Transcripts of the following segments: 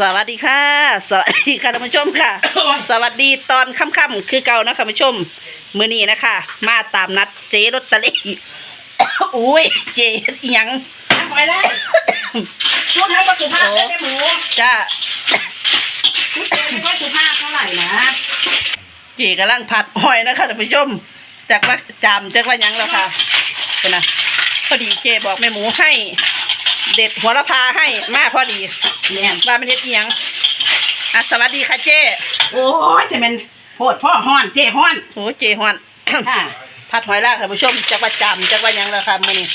สวัสดีค่ะ สวัสดีค่ะท่านผู้ชมค่ะ สวัสดีตอนค่ำๆคือเก่านะท่านผู้ชมมื้อนี้นะคะ มาตามนัดเจ๊ลอตเตอรี่อุ้ยเจ๊เฮ็ดอิหยังทำไปแล้วชุดให้ก็สุภาพได้ไหมหมูจ้าชุดเองไม่ค่อยสุภาพเท่าไหร่นะเจ๊กำลังผัดหอยนะคะท่านผู้ชมจากว่าจามจากว่าหยังแล้วค่ะเป็นนะพอดีเจ๊บอกแม่หมูให้ เด็ดหัวละพาให้มาพอดีเนี่ยว่ามันเฮ็ดอิหยังอะสวัสดีค่ะเจ๊โอ้ยจะเป็นโพดพ่อห้อนเจ้ห้อนโอ้เจ๊ฮอน ค่ะผัดหอยลากท่านผู้ชมจากว่าจำจากว่าหยังแล้วค่ะมื้อนี้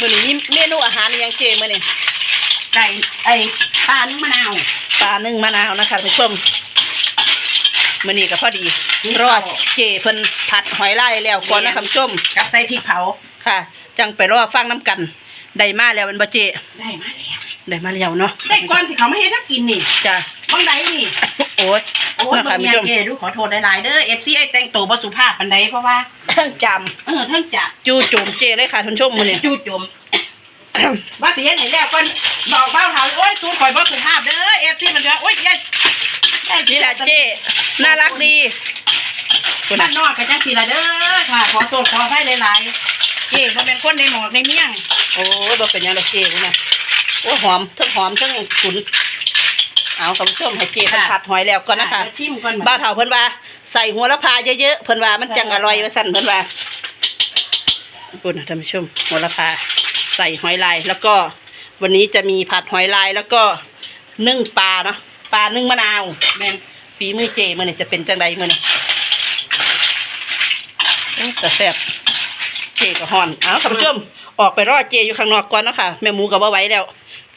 มื้อนี้มีเมนูอาหารอิหยังเจมื้อนี้ไก่ไอ้ปลานึ่งมะนาวปลานึ่งมะนาวนะคะท่านผู้ชมมื้อนี้ก็พอดีนี่รอดข้าวเจเพิ่นผัดหอยลายแล้วก่อนนะท่านผู้ชมกับใส่พริกเผาค่ะ จังไปรอฟังน้ำกัน ได้มาแล้วมันบ่เจได้มาแล้วได้มาแล้วเนาะได้ก่อนที่เขาไม่ให้ทักกินนี่จ้ะบ้างใดนี่โอ้ยโอ้ยนะบาคะงท่านเมีผู้ชมยเจดูขอโทษหลายๆเด้อเอฟซีไอ้แต่งตัวบ่สุภาพปันใดเพราะว่าจเออทั้งจะำจู่โจมเจเลยค่ะท่านผู้ชมมื้อนี้จูจมว่าสิเฮ็ดให้แล้วก่อนบอกเบ้าเฮาโอ้ยสูตรข่อยบ่สุภาพเด้อเอฟซีมันจะโอ้ยยายยายนี่แหละเจน่ารักดีคุณบ้าน่ะนนอกก็จังสิละเด้อค่ะขอโทษขออภัยหลายๆเจ๊บ่เป็นคนในหมอกในเมี่ยง โอ้ยบ่เป็นหยังดอกเจคุณน่ะโอ้ยหอมทั้งหอมทั้งขุนเอาท่านผู้ชมให้เจเพิ่นผัดหอยแล้วก่อนนะคะเดี๋ยวชิมก่อนบ้านเฒ่าเพิ่นว่าใส่หัวละพาเยอะๆเพิ่นว่ามันจังอร่อยว่าซั่นเพิ่นว่าคุณท่านผู้ชมหัวละพาใส่หอยลายแล้วก็วันนี้จะมีผัดหอยลายแล้วก็นึ่งปลาเนาะปลานึ่งมะนาวแม่นฝีมือเจมื้อนี้จะเป็นจังไดมื้อนี้โอ้แต่แซ่บเจก็ฮ้อนเอาท่านผู้ชม ออกไปรอเจอยู่ข้างนอกก่อนเนาะค่ะ แม่หมูก็บ่ไหวแล้ว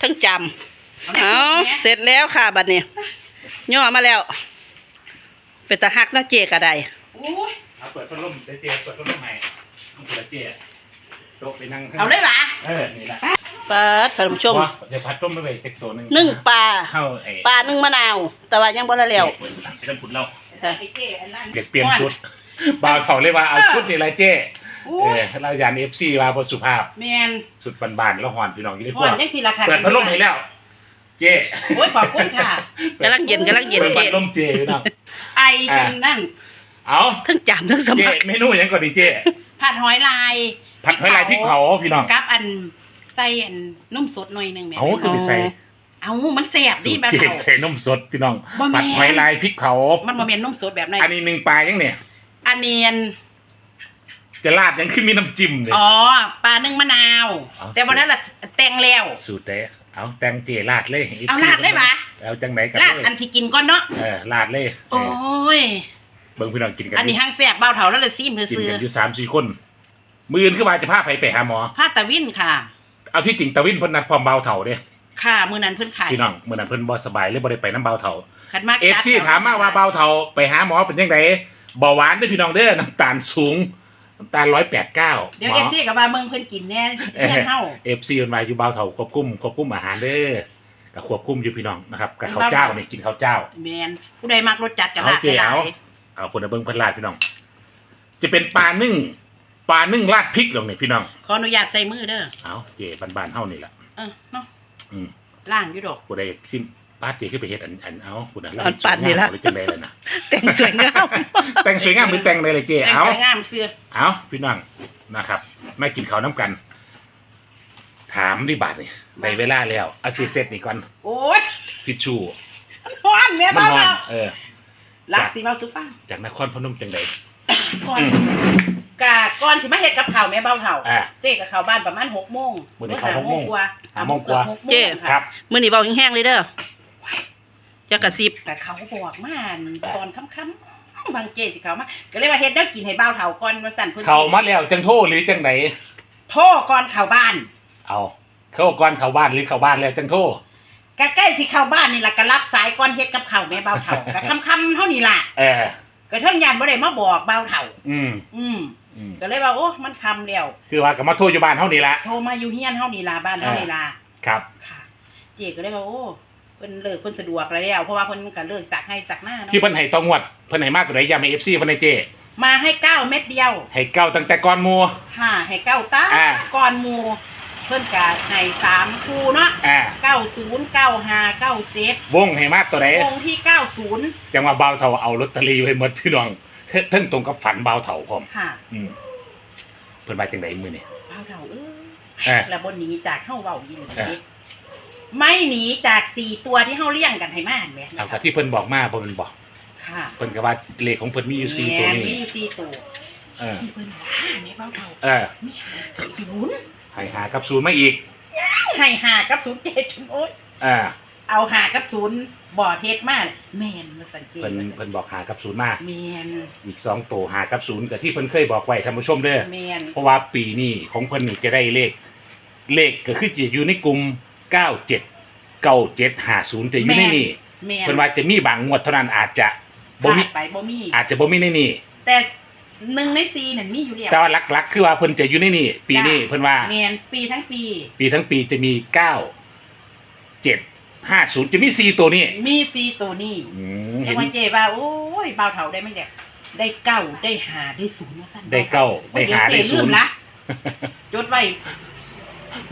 ทั้งจำเอาเสร็จแล้วค่ะบัดนี้ย่อมาแล้ว เป็นตาฮักเนาะเจก็ได้โอ้ยเอาเปิดพัดลมเจ๊เปิดพัดลมใหม่ต้องเปิดเจ๊โต๊ะไปนั่งข้างเอาเลยหวะเออนี่แหละปลาท่านผู้ชมว่าเดี๋ยวพัดต้มไปไปเต็กตัวหนึงนึ่งปลาเข้าไอ้ปลานึ่งมะนาว แต่ว่ายังบ่ละแล้วเปิดถังไปน้ำผุดเราค่ะไอ้เจ๊อันนั้นเด็กเปลี่ยนชุดบ่าวเขาเลยว่าเอาชุดนี่อะไรเจ๊ โอ้เอยอเรายานเอฟซีว่าบสุภาพแม่นสุดบานๆแล้วหอนพี่น้องอยี่ได้พฮ้วอกนจังสิล่ะค่ะเปิดพัดลมให้แล้ว เจ๊โอ้ยขอบคุณค่ะ กำลังเย็นกำลังเย็นเปิดเจพัดลมเจ๊พี่น้องไอกันนั่นเอาทั้งจำทั้งสเจ๊มัครเมนูหยังก่อนดีเจ๊ผัดหอยลาย ผัดหอยลายพริกเผาพี่น้อง กับอันใส่อันนุ่มสดหน่อยหนึงแม่เอาคือไปใส่เอามันแซ่บสูดีตรบ้านเจ๊เฮาใส่นมสดพี่น้องบ่แม่น ผัดหอยลายพริกเผามันบ่แม่นนุ่มสดแบบนั้นอันนี้หนึ่งปลายังเนี่ยอันเนียน จะราดยังขึ้นมีน้ำจิ้มเลย อ๋อปลานึ่งมะนาว เอาแต่วันนั้นล่ะแต่งแล้ว สูตรเด้เอาแตงเจราดเลยเอาราดเลยปะ เอาจังไหนกันลาดเลยอันสิกินก่อนเนาะเออราดเลยโอ้ยเบิ่งพี่น้องกินกันอันนี้ห้างแซ่บเบาเถาแล้วเลยซิมกินซื้อกันอยู่สามสี่คนมืออื่นขึ้นมาจะพาไปไปหาหมอๆผ้าตะวินค่ะ เอาที่จริงตะวินเพิ่นนัดพร้อมเบาเถาเด้ค่ะมือนั้นเพิ่นขายพี่น้องมื้อนั้นเพิ่นบ่สบายเลยบ่ได้ไปน้ำเบาเถาขัดมากเอฟซีถามมาว่าเบาเถาไปหาหมอเป็นจังไดเบาหวานเด้อพี่น้องเด้อน้ำตาลสูง น้ำตาล189เดี๋ยวหมเออฟซีกับว่าเมืองเพิ่นกินแน่เพื่อนเฮาเอฟซีมันมาอยู่เบาเถาควบคุมควบคุมอาหารเด้อก็ควบคุมอยู่พี่น้องนะครับกับข้าวเจ้านี่กินข้าวเจ้าแมนผู้ใดมักรสจัดจะเอาลาดเจ๋วเอาคนเอาเบิ้งเพันลาดพี่น้อง จะเป็นปลานึ่งปลานึ่งราดพริกลงนี่พี่น้องขออนุญาตใส่มือเด้อเอาเจ๋บานๆเฮานี่แหละเออเนาะอืมล่างอยู่ดอกผู้ใดซิม ป้าเจ๋ขึ้นไปเฮ็ดอันอันเอาผู้นั้นอันปั่นนี่ละหรือจังไดล่ะนะแต่งสวยงาม แต่งสวยงามหรือแต่งเลยเลยเจ๋แต่งเอาสวยงามเสื้อเอาพี่น้องนะครับมากินข้าวน้ำกัน ถามดิบาทนี่ในเวลาแล้วเอาชีเซตนี่ก่อนโอ้ยทิชชู่มันฮ้อนแม่มันบ้าฮ้อนเนาะเออลักสิเว้าสุฟังจากนครพนมจังไดก่อนกะก่อนสิมาเฮ็ดกับข้าวแม่เบาเฒ่า อ่า เจ๊กับเข้าบ้านประมาณ6โมงมื้อนี้เข้าหกโมงกว่าห้าโมงกว่าหโมงเจ๊ ค่ะ ครับ มื้อนี้เว้าแห้งๆเลยเด้อ จะกระซิบ แต่เขาบอกมาตอนค่ำๆบางเจสิเขามาก็เลยว่าเฮ็ดได้กินให้เบาเฒ่าก่อนว่าสั่นเพิ่นเข้ามาแล้วจังโทษหรือจังไดโทรก่อนเข้าบ้านเอาเข้าก่อนเข้าบ้านหรือเข้าบ้านแล้วจังโทษใกล้ๆสิเข้าบ้านนี่ล่ะก็รับสายก่อนเฮ็ดกับข้าวแม่เบาเฒ่าก็ค่ำๆเท่านี้ล่ะเออก็เทิงยานบ่ได้มาบอกเบาเฒ่าอืมอืมอืมก็เลยว่าโอ้มันค่ำแล้วคือว่ากับมาโทษอยู่บ้านเท่านี้ละโทรมาอยู่เฮียนเฮานี่ล่ะบ้านเฮานี่ล่ะครับค่ะเจ๊ก็เลยว่าโอ้เพิ่นเลิกเพิ่นสะดวกแล้วเพราะว่าเพิ่นก็เลิกจากให้จากหน้าเนาะที่เพิ่นให้ต้องวดเพิ่นให้มากกว่าไหนยามให้ FC เพิ่นให้เจมาให้เก้าเม็ดเดียวให้เก้าตั้งแต่ก่อนหมู่ค่ะให้เก้าตาอ่า ก่อนหมู่เพิ่นกาให้สามคู่เนาะอ่าเก้าศูนย์เก้าห้าเก้าเจ็ดวงให้มากตัวไหนองค์ที่เก้าศูนย์จังว่าเบาเถาเอาลอตเตอรี่ไว้หมดพี่น้องเทั้งตรงกับฝันเบาเถาพร้อมค่ะอืมเพิ่นมาจังไดมื้อนี่ เบาเท่าเออเออแล้วบนหนีจากเข้าเบายินเออ ไม่หนีจากสี่ตัวที่เข้าเลี้ยงกันให้มากเนี่ยเอากับที่เพิ่นบอกมาเพิ่นบอกค่ะเพิ่นก็ว่าเลขของเพิ่นมีอยู่สี่ตัวแม่นี้มีอยู่สี่ตัวเออที่เพิ่นบอกห้าเนี่ยเบาเท่าเออมีหากับศูนย์ให้หากับศูนย์มาอีกให้หากับศูนย์เจ็ดโอ๊ยเออเอาหากับศูนย์บ่อเทศมากแมนมาสังเกตเพิ่นมาสังเกเพิ่ตนบอกหากับศูนย์มาแมนอีกสองตัวหากับศูนย์กับที่เพิ่นเคยบอกไว้ท่านผู้ชมเด้อ แมนเพราะว่าปีนี้ของเพิ่นนี่จะได้เลข เลขก็คือจะอยู่ในกลุ่ม เก้าเจ็ดเก้าเจ็ดหาศูนย์จะอยู่ในนี่แมนเพิ่นว่าจะมีบางงวดเท่านั้นอาจจะบ่มีพลาดไปบ่มีอาจจะบ่มีในนี่แต่หนึ่งในสี่นั่นมีอยู่แล้วแต่ว่าหลักๆ คือว่าเพิ่นจะอยู่ในนี่ปีนี้จ้ะเพิ่นว่าแมนปีทั้งปี ปีทั้งปีจะมีเก้าเจ็ดห้าศูนย์จะมีสี่ตัวนี้มีสี่ตัวนี้อืมแต่เห็นว่าเจว่าโอ้ยเบาเถาได้ไหมเนี่ยได้เก้าได้หาได้ศูนย์ว่าสั้นได้เก้าได้หาเดี๋ได้ยวเจศูลืนมย์ละจดไว้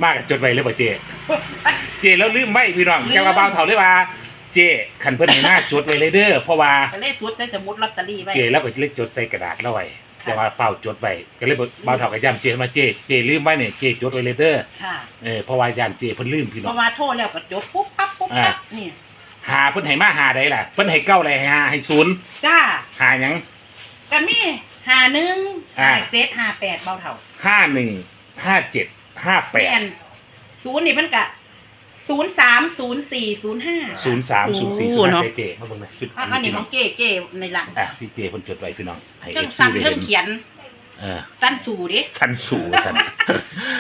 มากจดไว้เลยป่ะเจ เจแล้วลืมไว้พี่น้องจังว่าเบาเท่าเลยว่า เจขันเพิ่นให้หน้าจดไว้เลยเด้อเพราะว่าก็เลยสุดใส่สมุดลอตเตอรี่ไว้เจแล้วก็เล็กจดใส่กระดาษแล้วไว้แต่ว่าเฝ้าจดไว้ก็เลยบอกเบาเท่ากับย่ำเจมาเจเจลืมไว้เนี่ยเจจดไว้เลยเด้อค่ะเออเพราะว่าย่ำเจเพิ่นลืมพี่เพน้อง ราะว่าโทษแล้วก็จดปุ๊บปั๊บปุ๊บปั๊บนี่หาเพิ่นให้มาหาได้ล่ะเพิ่นให้เก้าเลยให้หาให้ศูนย์จ้าหาหยังก็มีหาหนึ่งอ่าหาเจ็ดหาแปดเบาเถาห้าหนึ่งห้าเจ็ดห้าแปแม่ดน ศูนย์นี่มันกะศูนย์สามศูนย์สี่ศูนย์ห้าศูนย์สามศูนย์สี่โอ้ศูนย์เนาะห้าเจมาเบิ่งหน่อยชุดอันนี้ของเก๋เก๋ในหลังอะพี่เจเพิ่นจดไว้พี่น้องให้เครื่เอองฟซีสั้นได้เครื่เห็องนเขียนเออสั้นสู่ดิสันสูสัน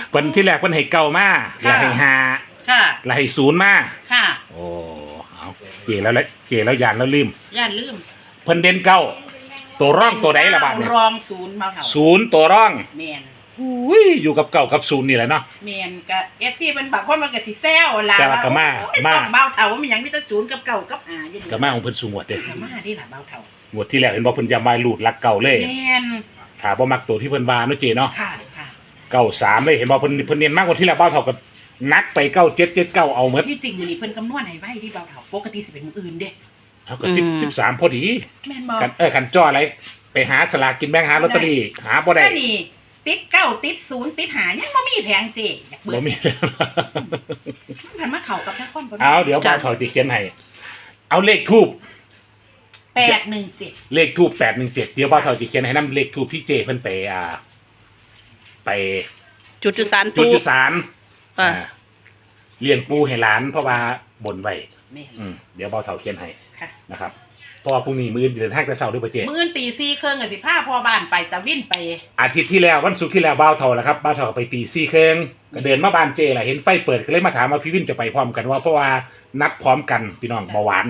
เพิ่นที่แรกเพิ่นให้เก้ามาแล้วให้ห้าค่ะแล้วให้ศูนย์มาค่ะ โอ้เอาเจแล้วละเจแล้วยานแล้วลืมย่านลืมเพิ่นเด่นเก้าตัวร่องตัวใดละบาทเนี่ยรองศูนย์เบาเถาศูนย์ตัวร่องแมน อุ้ยอยู่กับเก้ากับศูนย์นี่แหละเนาะแมนกะเอฟซีเป็นบางคนมันก็สิแซวล่ะแต่ว่าก็มาโอ้ยมา สองเบาเถาว่ามีหยังมีแต่ศูนย์กับเก่ากับหาอยู่นี่ก็มาของเพิ่นสูงวดเด้ก็มาดิล่ะเบาเถางวดที่แล้วเห็นบ่เพิ่นจะมาลูดลักเก่าเลยแมนถ้าบ่มักตัวที่เพิ่นว่าเนาะเจเนาะค่ะค่ะ เก้าสามเลยเห็นบ่เพิ่นเพิ่นเน้นมากกว่าที่แล้วเบ้าเท่ากับนักไปเก้าเจ็ดเจ็ดเก้าเอาหมดที่จริงอยู่นี่เพิ่นคำนวณให้ไว้ที่เบาเถาปกติสิเป็นมืออื่นเด้เอาก็สิบสิบสามพอดีแม่นบอกกันเออคันจ้ออะไรไปหาสลากกินแบ่งหาลอตเตอรี่หาบ่ได้ก็นี่ ติดเก้าติดศูนย์ติดหายังบ่มีแผงเจอยากเบิบ่ดมี มันผ่านมาเข้ากับนครพนมเอาเดี๋ยวเบ้าเท่าจะเขียนให้เอาเลขทูบแปดหนึ่งเจ็ดเลขทูบแปดหนึ่งเจ็ดเดี๋ยวเบ้าเท่าจะเขียนให้นํเลขทูบพี่เจเพิ่นไปอ่า ไปจุดจุดสารจุดปูจุสารอ่าอ่าเลี้ยงปูให้หลานเพราะว่าบ่นไว้แม่นอืมเดี๋ยวเบ้าเท่าเขียนให้ค่ะ นะครับ เพราะว่าพรุ่งนี้มื้อเดินทางแต่เช้าด้วยบ่เจ มื้อตีสี่เครื่องกับสิพาพ่อบ้านไปตะวินไป อาทิตย์ที่แล้ววันศุกร์ที่แล้วบ้าวเท่าแล้วครับบ้าวเท่าก็ไปตีซี่เครื่องก็เดินมาบานเจแหละเห็นไฟเปิดก็เลยมาถามว่าพี่วินจะไปพร้อมกันว่าเพราะว่านัดพร้อมกันพี่น้องเบาหวาน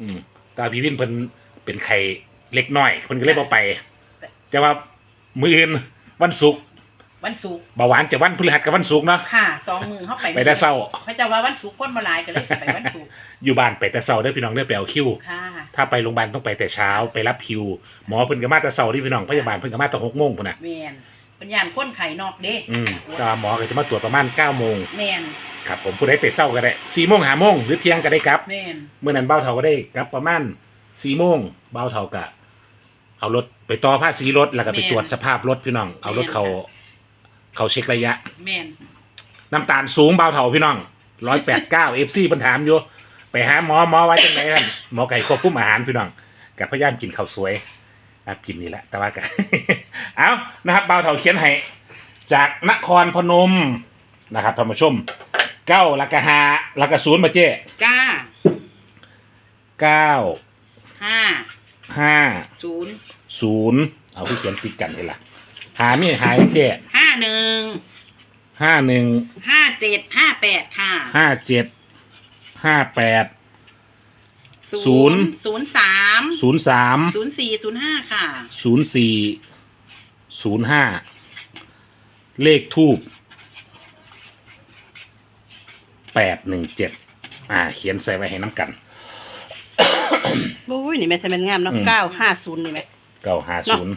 อืมแต่พี่วินเพิ่นเป็นไข่เล็กน้อยเพิ่นก็เลยบ่ไปแต่ว่ามื้ออื่นวันศุกร์วันศุกร์เบาหวานจะวันพฤหัสกับวันศุกร์เนาะค่ะสองมือเข้าไปไปแต่เช้า พระเจ้าว่าวันศุกร์คนมาหลายก็เลยสิไปวันศุกร์อยู่บ้านไปแต่เช้าเด้อพี่น้องเด้อไปเอาคิว ค่ะ ถ้าไปโรงพยาบาลต้องไปแต่เช้าไปรับคิว หมอเพิ่นก็มาแต่เช้าที่พี่น้องพยาบาลเพิ่นก็มาแต่6โมงพุ่นน่ะแมนเป็นยานก้นไข่นอกเด้อืมแต่ว่าหมอก็จะมาตรวจประมาณ9โมงแมนครับผมผู้ใดไปเศร้าก็ได้สี่โมงหาโมงหรือเที่ยงก็ได้ครับแมนเมื่อนั้นเบ้าเท่าก็ได้ครับประมาณสี่โมงเบ้าเท่ากะ เอารถไปต่อภาษีรถแล้วก็ไปตรวจสภาพรถพี่น้อง เอารถเขาเขาเช็คระยะ แมนน้ำตาลสูงเบาเท่าพี่น้องร้อยแปดเก้าเอฟซีปัญถามอยู่ ไปหาหมอหมอไว้จังไหนกันหมอไก่ควบคุมอาหารพี่น้องกับพยายามกินข้าวสวยนะครับกินนี่แหละแต่ว่ากัน เอานะครับเบาเท่าเขียนให้จากนครพนมนะครับท่านผู้ชมเก้าลักกะหาลักกะศูนย์มาเจ้จ้าเก้าห้าห้าศูนย์ศูนย์เอาผู้เขียนติดกันเลยล่ะ หาไม่หายเจ้ห้าหนึ่งห้าหนึ่งห้าเจ็ดห้าแปดค่ะห้าเจ็ด ห้าแปด ศูศูนนย์ย์ ศูนย์สามศูนย์สามศูนย์สี่ศูนย์ห้าค่ะ ศูนย์สี่ศูนย์ห้าเลขทูบแปดหนึ่งเจ็ดอ่า เขียนใส่ไว้ให้น้ำกันโอ้ยนี่แม่จะเป็นงามเนาะอืมเก้าห้าศูนย์นี่แม่เก้าห้าศูนย์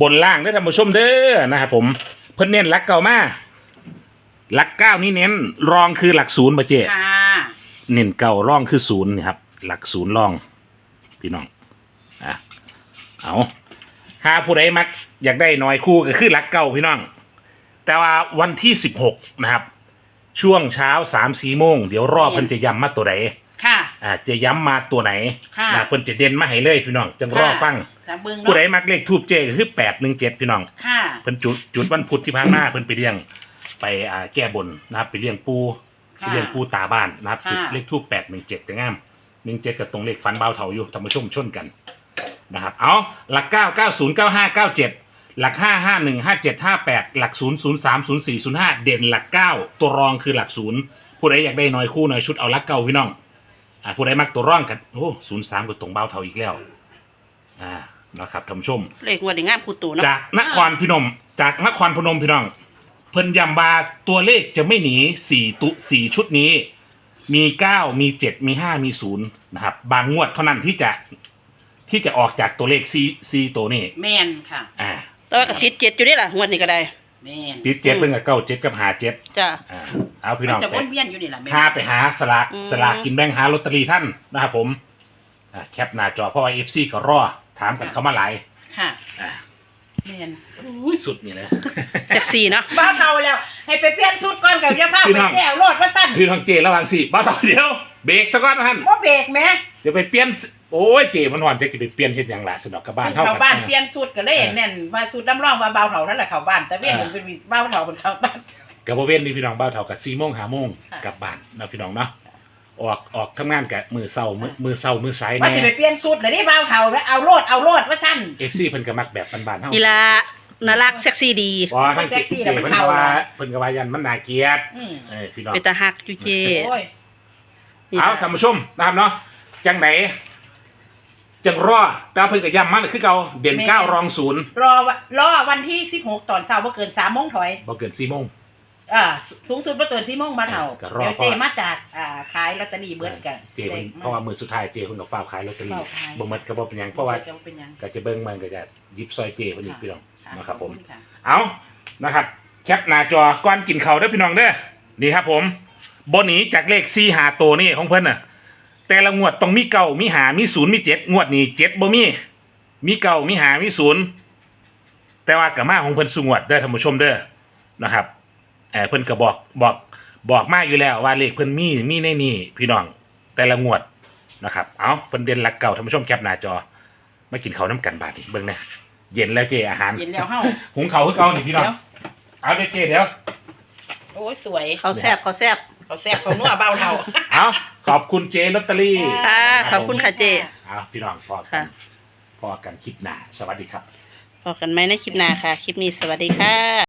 บนล่างได้อท่านผู้ชมเด้อนะครับผม เพิ่นเน้นรักเก่ามา หลักเก้านี่เน้นรองคือหลักศูนย์มาเจค่ะ เน้นเก้าร่องคือศูนย์นี่ครับ หลักศูนย์ร่อง พี่น้องอะเอาหาผู้ใดมัก อยากได้น้อยคู่ก็คือหลักเก้าพี่น้อง แต่ว่าวันที่สิบหกนะครับ ช่วงเช้าสามสี่โมงเดี๋ยวรอบเพิ่นจะย้ำมาตัวไหนค่ะ อ่าจะย้ำมาตัวไหนค่ะนะเพิ่นจะเด่นมาให้เลยพี่น้องจังรอฟังแต่เบิ่งผู้ใดเนาะมักเลขทูบเจก็คือแปดหนึ่งเจ็ดพี่น้อง ค่ะ เพิ่นจุดจุดวันพุธที่ผ่านมาเพิ่นไปเลี้ยง ไปอ่าแก้บนนะครับ ไปเลี้ยงปูไปค่ะ เลี้ยงปูตาบ้านนะครับค่ะ จุดเลขทูบแปดหนึ่งเจ็ดแต่งามหนึ่งเจ็ดกับตรงเลขฟันเบาเถาอยู่ธรรมชมชนกันนะครับ เอาหลักเก้าเก้าศูนย์เก้าห้าเก้าเจ็ดหลักห้าห้าหนึ่งห้าเจ็ดห้าแปดหลักศูนย์ศูนย์สามศูนย์สี่ศูนย์ห้าเด่นหลักเก้าตัวรองคือหลักศูนย์ผู้ใดอยากได้น้อยคู่น้อยชุดเอาหลักเก้าพี่น้องอ่าผู้ใดมักตัวร่องกันโอ้ศูนย์สามก็ตรงเบาเถาอีกแล้วอ่านะครับท่านผู้ชม เลขงวดนี่งามคูตูเนาะจากนครพนม จากนครพนมพี่น้อง เพิ่นย้ำว่าตัวเลขจะไม่หนีสี่ตุสี่ชุดนี้ มีเก้ามีเจ็ดมีห้ามีศูนย์นะครับ บางงวดเท่านั้นที่จะที่จะออกจากตัวเลขซีซีตัวนี้แม่นค่ะ อ่าแต่ว่าก็ติดเจ็ดอยู่นี่ล่ะงวดนี้ก็ได้ แม่นติดเจ็ดเพิ่งกับเก้าเจ็ดกับหาเจ็ดจ้ะ อ่าเอาพี่มัน้นองจะไป วนเวียนอยู่นี่แหละแม่นหาไปหาสลากอืม สลากกินแบ่งหาลอตเตอรี่ท่านนะครับผมอ่าแคปหน้าจอเพราะว่าเอฟซีก็รอถามกันเข้ามาหลายค่ะ อ่า แม่นอุ้ยสุดนี่เลยเซ็กซี่เนาะบ้าเท่าแล้ว ให้ไปเปลี่ยนสูตรก่อนกับยาผ้าพี่ไปน้อง แก้วโลดว่าสั้นพี่น้องเจระวังสิบ้าต่อเดียวเบรกสักก่อนนะท่านว่าเบรกแหม่เดี๋ยวไปเปลี่ยนสโอ้ยเจมันหวานจะไปเปลี่ยนเฮ็ดหยังล่ะสนอกกับบ้านเข้าเฮาบ้านกัเปลี่ยนสูตรก็เลยแน่นว่าสูตรน้ำร่องว่าเบาเท่านั่นแหละเข้าบ้าน แต่เว้นมันเป็นเบาเท่าเป็นเข้าบ้าน กับบ่เว้นนี่พี่น้องบ้านเท่ากับ4โมง5โมงค่ะ กลับบ้านเนาะพี่น้องเนาะ ออกออกทำงานกับมือเช้ามื้อมือเช้ามือสายว่าแน่สิไปเปลี่ยนสูตรเลยนี่เบาเท่าแล้วเอาโลดเอาโลดว่าสั้น FC เพิ่นก็มักแบบบ้านๆเฮาอีลาน่ารักเซ็กซี่ดี บ่ทั้งเซ็กซี่เจแล้วมันเพิ่นเข้าก็ว่าแล้วเพิ่นก็ว่ายันมันน่าเกลียดอืมเออพี่น้อง เป็นตาฮักอยู่เจโอ้ยนี่เอาล่ะ ท่านผู้ชมนะครับเนาะจังไหนจังรอแต่ว่าเพิ่นก็ย้ำมันคือเก่าเด่นเก้ารองศูนย์รอวะรอวันที่16ตอนเช้าบ่เกิน3โมงถอยบ่เกิน4โมง อ่าสูงสุดบ่เกิน4โมงมาเท่าก็รอเดี๋ยวเจก่อน มาจากอ่าขายลอตเตอรี่เบิดกันเจเพิ่นเพราะว่ามือสุดท้ายเจเพิ่นก็ฟ้าวขายลอตเตอรี่ฟ้าวขายบ่หมดก็บ่เป็นหยังเพราะว่าจะเป็นหยัง ก็จะเบิ่งมันก็จะยิบซอยเจเพิ่นอีกพี่น้อง นะครับผม ขอณะ เอานะครับ แคปหน้าจอก่อนกินข้าวเด้อพี่น้องเด้อนี่ครับผมบนหนีจากเลข4หาตัวนี่ของเพิ่นน่ะ แต่ละงวดต้องมีเก่ามีหามีศูนย์มีเจ็ดงวดนี้เจ็ดบ่มี มีเก่ามีหามีศูนย์แต่ว่ากะมาของเพิ่นสุงวดเด้อท่านผู้ชมเด้อนะครับ เออเพิ่นก็บอกบอกบอกมาอยู่แล้วว่าเลขเพิ่นมีมีในนี่พี่น้องแต่ละงวดนะครับ เอาเพิ่นเด่นหลักเก่าท่านผู้ชมแคปหน้าจอมากินข้าวน้ำกันบาดนี้เบิ่งนะเย็นแล้วเจอาหารเย็นแล้วเฮาหุงเขาวคือเก่านี่พี่น้องเดี๋ยวเอาเด็กเจเดี๋ยว โอ้ยสวย เขาแซบเขาแซบเขาแซ่บเขานัวเบาเท่า เอาขอบคุณเจลอตเตอรี่ค่ะขอบคุณค่ะเจ เอาพี่น้องพอกัค่ะ นพอกันคลิปหน้าสวัสดีครับ พบกันไหมในคลิปหน้าค่ะ คลิปนี้สวัสดีค่ะ